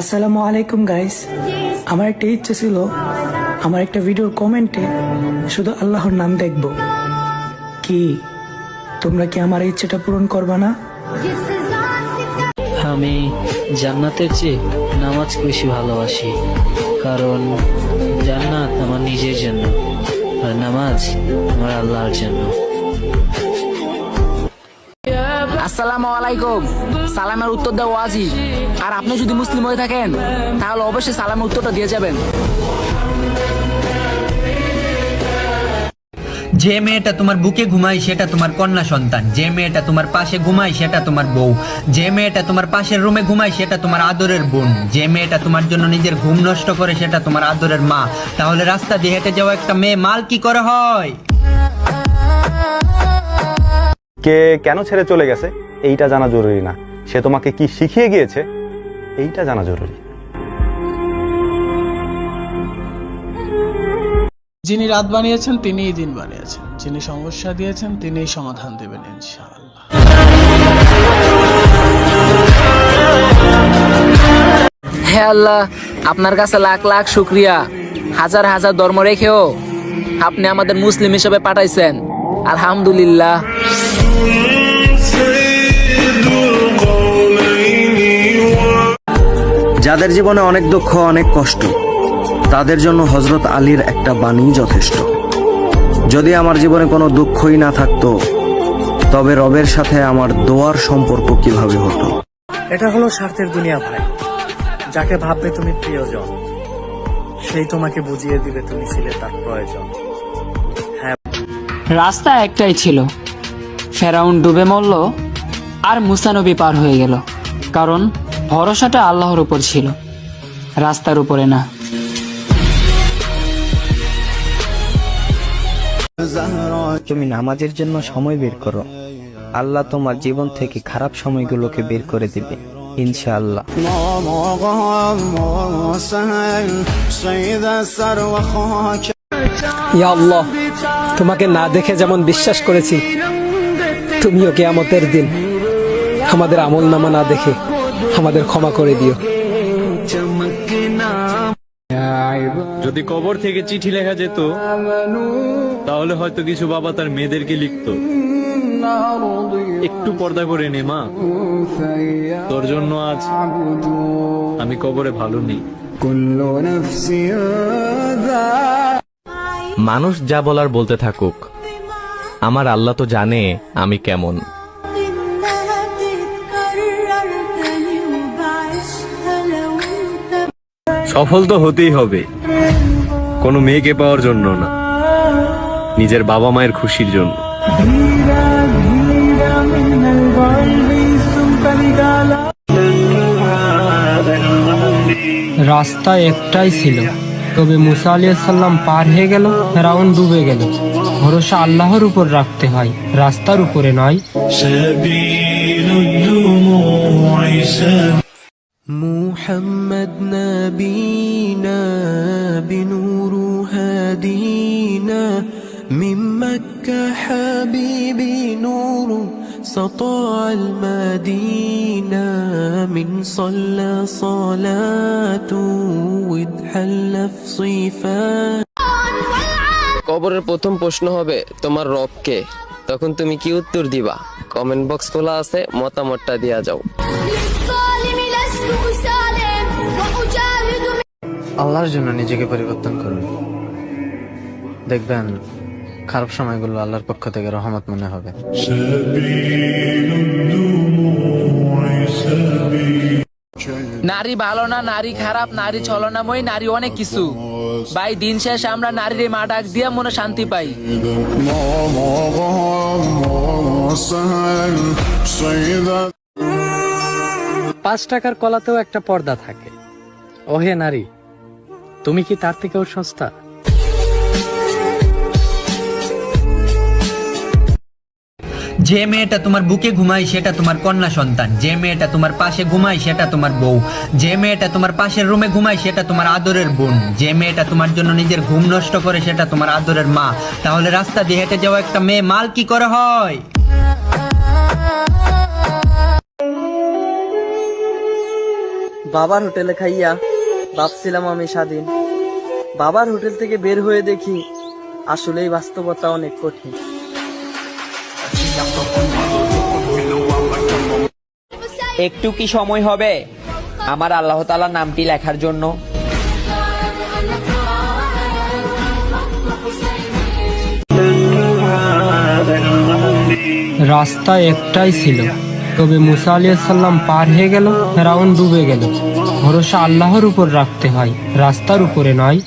আসসালামু আলাইকুম গাইস আমার একটা ইচ্ছে ছিল, আমার একটা ভিডিওর কমেন্টে শুধু আল্লাহর নাম দেখব। কি? তোমরা কি আমার ইচ্ছেটা পূরণ করবা না? আমি জান্নাতের চেয়ে নামাজ বেশি ভালোবাসি, কারণ জান্নাত আমার নিজের জন্য আর নামাজ আমার আল্লাহর জন্য। আসসালামু আলাইকুম। সালামের উত্তর দেওয়া ওয়াজিব। আর আপনি যদি মুসলিম হয়ে থাকেন তাহলে অবশ্যই সালামের উত্তরটা দিয়ে যাবেন। যে মেয়েটা তোমার বুকে ঘুমায় সেটা তোমার কন্যা সন্তান। যে মেয়েটা তোমার পাশে ঘুমায় সেটা তোমার বউ। যে মেয়েটা তোমার পাশের রুমে ঘুমায় সেটা তোমার আদরের বোন। যে মেয়েটা তোমার জন্য নিজের ঘুম নষ্ট করে সেটা তোমার আদরের মা। তাহলে রাস্তা দিয়ে হেঁটে যাওয়া একটা মেয়ে মাল কি করে হয়? কে কেন ছেড়ে চলে গেছে? এইটা জানা জরুরি না। সে তোমাকে কি শিখিয়ে গিয়েছে? এইটা জানা জরুরি। যিনি রাত বানিয়েছেন তিনিই দিন বানিয়েছেন। যিনি সমস্যা দিয়েছেন তিনিই সমাধান দেবেন ইনশাআল্লাহ। হে আল্লাহ আপনার কাছে লাখ লাখ শুক্রিয়া। হাজার হাজার ধর্ম রেখেও আপনি আমাদের মুসলিম হিসেবে পাঠাইছেন। আলহামদুলিল্লাহ। যাদের জীবনে অনেক দুঃখ অনেক কষ্ট তাদের জন্য হজরত আলীর একটা বাণী যথেষ্ট। যদি আমার জীবনে কোনো দুঃখই না থাকতো তবে রবের সাথে আমার দোয়ার সম্পর্ক কীভাবে হতো? এটা হলো স্বার্থের দুনিয়া ভাই। যাকে ভাববে তুমি প্রিয়জন সেই তোমাকে বুঝিয়ে দিবে তুমি ছিলে তার প্রয়োজন। রাস্তা একটাই ছিল। ফেরাউন ডুবে মরল আর মুসানবী পার হয়ে গেল। কারণ ভরসাটা আল্লাহর উপর ছিল রাস্তার উপরে না। তুমি নামাজের জন্য সময় বের করো। আল্লাহ তোমার জীবন থেকে খারাপ সময়গুলোকে বের করে দিবে ইনশাআল্লাহ। ইয়া আল্লাহ তোমাকে না দেখে যেমন বিশ্বাস করেছি তুমিও কেয়ামতের দিন আমাদের আমল নামা না দেখে আমাদের ক্ষমা করে দিও। যদি কবর থেকে চিঠি লেখা যেত তাহলে হয়তো কিছু বাবা তার মেয়েদেরকে লিখতো। একটু পর্দা করে নে মা। তোর জন্য আজ আমি কবরে ভালো নেই। মানুষ যা বলার বলতে থাকুক আমার আল্লাহ তো জানে আমি কেমন। সফল তো হতেই হবে। কোনো মেয়েকে পাওয়ার জন্য না। নিজের বাবা মায়ের খুশির জন্য। রাস্তা একটাই ছিল। তবে মুসা আলিয়া সাল্লাম পার হয়ে গেল, ফেরাউন ডুবে গেল। ভরসা আল্লাহর উপর রাখতে হয়, রাস্তার উপরে নয়। محمد نبينا بنور هادينا من مكة حبيبي نور سطاع المدينة من صلى صلاة واتحلى في صفات কবরের প্রথম প্রশ্ন হবে তোমার রবকে তখন তুমি কি উত্তর দিবা কমেন্ট বক্স খোলা আছে মতামতটা দিয়া যাও আল্লাহর জন্য নিজেকে পরিবর্তন করুন। দেখবেন খারাপ সময়গুলো আল্লাহর পক্ষ থেকে রহমত মনে হবে। নারী ভালো না নারী খারাপ নারী ছলনাময় নারী অনেক কিছু। ভাই দিন শেষে আমরা নারীর মা ডাক দিয়া মনে শান্তি পাই। পাঁচ টাকার কলাতেও একটা পর্দা থাকে। ওহে নারী তুমি কি তার থেকেও সস্তা? যে মেয়েটা তোমার বুকে ঘুমায় সেটা তোমার কন্যা সন্তান। যে মেয়েটা তোমার পাশে ঘুমায় সেটা তোমার বউ। যে মেয়েটা তোমার পাশের রুমে ঘুমায় সেটা তোমার আদরের বোন। যে মেয়েটা তোমার জন্য নিজের ঘুম নষ্ট করে সেটা তোমার আদরের মা। তাহলে রাস্তা দিয়ে হেঁটে যাওয়া একটা মেয়ে মাল কি করে হয়? বাবার হোটেলে খাইয়া ভাবছিলাম আমি স্বাধীন। বাবার হোটেল থেকে বের হয়ে দেখি আসলেই বাস্তবতা অনেক কঠিন। একটু কি সময় হবে? আমার আল্লাহ তাআলা নামটি লেখার জন্য। রাস্তা একটাই ছিল। তবে মুসা আলিয়াল্লাম পার হয়ে গেল ফেরাউন ডুবে গেল। ভরসা আল্লাহর উপর রাখতে হয় রাস্তার উপরে নয়।